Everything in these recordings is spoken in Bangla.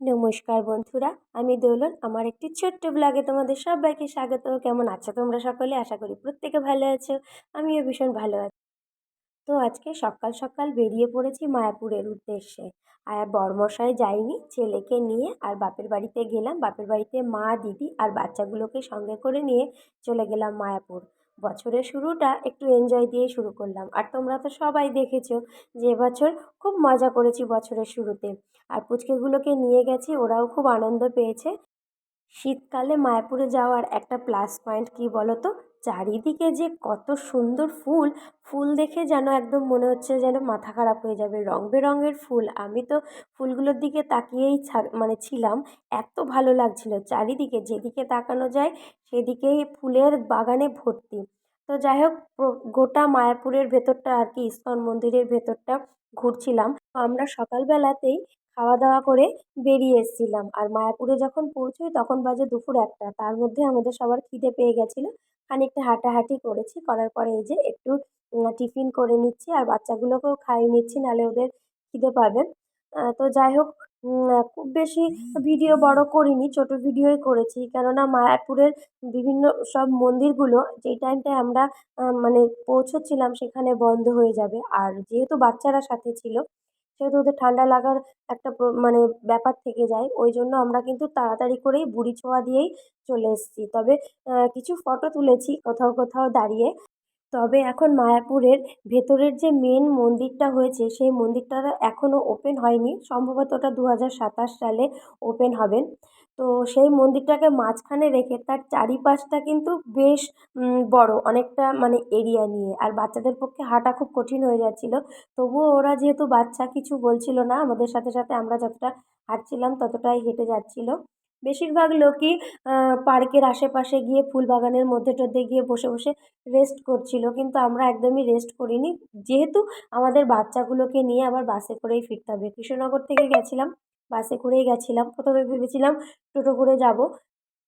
নমস্কার বন্ধুরা, আমি দোলন, আমার একটি ছোট্ট ব্লগে তোমাদের সবাইকে স্বাগত। কেমন আছো তোমরা সকলে? আশা করি প্রত্যেকে ভালো আছো, আমিও ভীষণ ভালো আছি। তো আজকে সকাল সকাল বেরিয়ে পড়েছি মায়াপুরের উদ্দেশ্যে। আর বরমশাই যায়নি, ছেলেকে নিয়ে আর বাপের বাড়িতে গেলাম। বাপের বাড়িতে মা, দিদি আর বাচ্চাগুলোকে সঙ্গে করে নিয়ে চলে গেলাম মায়াপুর। বছরের শুরুটা একটু এনজয় দিয়ে শুরু করলাম। আর তোমরা তো সবাই দেখেছ যে বছর খুব মজা করেছি বছরের শুরুতে। আর পুচকেগুলোকে নিয়ে গেছি, ওরাও খুব আনন্দ পেয়েছে। শীতকালে মায়াপুরে যাওয়ার একটা প্লাস পয়েন্ট কী বলো তো চারিদিকে যে কত সুন্দর ফুল ফুল দেখে যেন একদম মনে হচ্ছে যেন মাথা খারাপ হয়ে যাবে। রং বেরঙের ফুল, আমি তো ফুলগুলোর দিকে তাকিয়েই মানে ছিলাম, এত ভালো লাগছিল। চারিদিকে যেদিকে তাকানো যায় সেদিকেই ফুলের বাগানে ভর্তি। তো যাই হোক গোটা মায়াপুরের ভেতরটা আর কি, ইস্কন মন্দিরের ভেতরটা ঘুরছিলাম। আমরা সকালবেলাতেই খাওয়া দাওয়া করে বেরিয়ে এসেছিলাম। আর মায়াপুরে যখন পৌঁছোই, তখন বাজে দুপুর একটা। তার মধ্যে আমাদের সবার খিদে পেয়ে গেছিল। খানিকটা হাঁটাহাঁটি করেছি। করার পরে এই যে একটু টিফিন করে নিচ্ছি আর বাচ্চাগুলোকেও খাইয়ে নিচ্ছি, নাহলে ওদের খিদে পাবে। তো যাই হোক খুব বেশি ভিডিও বড় করিনি, ছোটো ভিডিওই করেছি। কেননা মায়াপুরের বিভিন্ন সব মন্দিরগুলো যেই টাইমটায় আমরা মানে পৌঁছচ্ছিলাম সেখানে বন্ধ হয়ে যাবে। আর যেহেতু বাচ্চারা সাথে ছিল সেহেতু ওদের ঠান্ডা লাগার একটা মানে ব্যাপার থেকে যায়, ওই জন্য আমরা কিন্তু তাড়াতাড়ি করেই বুড়ি ছোঁয়া দিয়েই চলে এসেছি। তবে কিছু ফটো তুলেছি কোথাও কোথাও দাঁড়িয়ে। তবে এখন মায়াপুরের ভেতরের যে মেন মন্দিরটা হয়েছে, সেই মন্দিরটা এখনও ওপেন হয়নি। সম্ভবত ওটা দু হাজার সাতাশ সালে ওপেন হবে। তো সেই মন্দিরটাকে মাঝখানে রেখে তার চারিপাশটা কিন্তু বেশ বড় অনেকটা মানে এরিয়া নিয়ে। আর বাচ্চাদের পক্ষে হাঁটা খুব কঠিন হয়ে যাচ্ছিল। তবুও ওরা যেহেতু বাচ্চা, কিছু বলছিল না। আমাদের সাথে সাথে আমরা যতটা হাঁটছিলাম ততটাই হেঁটে যাচ্ছিল। বেশিরভাগ লোকই পার্কের আশেপাশে গিয়ে ফুল বাগানের মধ্যে টধ্যে গিয়ে বসে বসে রেস্ট করছিল। কিন্তু আমরা একদমই রেস্ট করিনি। যেহেতু আমাদের বাচ্চাগুলোকে নিয়ে আবার বাসে করেই ফিরতে হবে। কৃষ্ণনগর থেকে গেছিলাম। বাসে করেই গেছিলাম। প্রথমে ভেবেছিলাম টোটো করে যাব,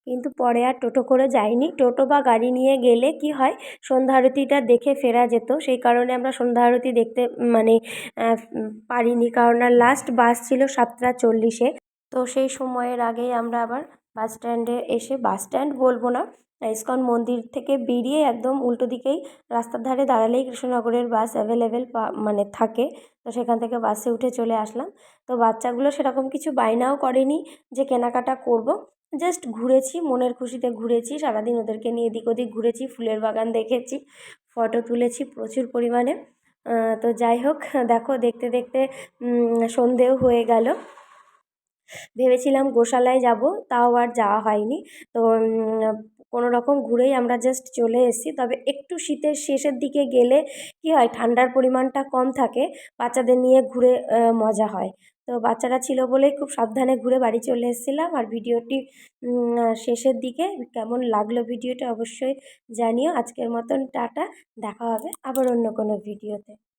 কিন্তু পরে আর টোটো করে যাইনি। টোটো বা গাড়ি নিয়ে গেলে কি হয়, সন্ধ্যা আরতিটা দেখে ফেরা যেত। সেই কারণে আমরা সন্ধ্যা আরতি দেখতে মানে পারিনি। কারণ লাস্ট বাস ছিল সাতটা চল্লিশে। তো সেই সময়ের আগেই আমরা আবার বাস স্ট্যান্ডে এসে বাস স্ট্যান্ড বলব না, ইস্কন মন্দির থেকে বেরিয়ে একদম উল্টো দিকেই রাস্তার ধারে দাঁড়ালেই কৃষ্ণনগরের বাস অ্যাভেলেবেল মানে থাকে। তো সেখান থেকে বাসে উঠে চলে আসলাম। তো বাচ্চাগুলো সেরকম কিছু বায়নাও করেনি যে কেনাকাটা করব। জাস্ট ঘুরেছি, মনের খুশিতে ঘুরেছি, সারাদিন ওদেরকে নিয়ে এদিক ওদিক ঘুরেছি, ফুলের বাগান দেখেছি, ফটো তুলেছি প্রচুর পরিমাণে। তো যাই হোক, দেখো, দেখতে দেখতে সন্ধেও হয়ে গেল। ভেবেছিলাম গোশালায় যাব, তাও আর যাওয়া হয়নি। তো কোনো রকম ঘুরেই আমরা জাস্ট চলে এসেছি। তবে একটু শীতের শেষের দিকে গেলে কি হয়, ঠান্ডার পরিমাণটা কম থাকে, বাচ্চাদের নিয়ে ঘুরে মজা হয়। তো বাচ্চারা ছিল বলেই খুব সাবধানে ঘুরে বাড়ি চলে এসেছিলাম। আর ভিডিওটি শেষের দিকে কেমন লাগল ভিডিওটা অবশ্যই জানিও। আজকের মতন টাটা, দেখা হবে আবার অন্য কোনো ভিডিওতে।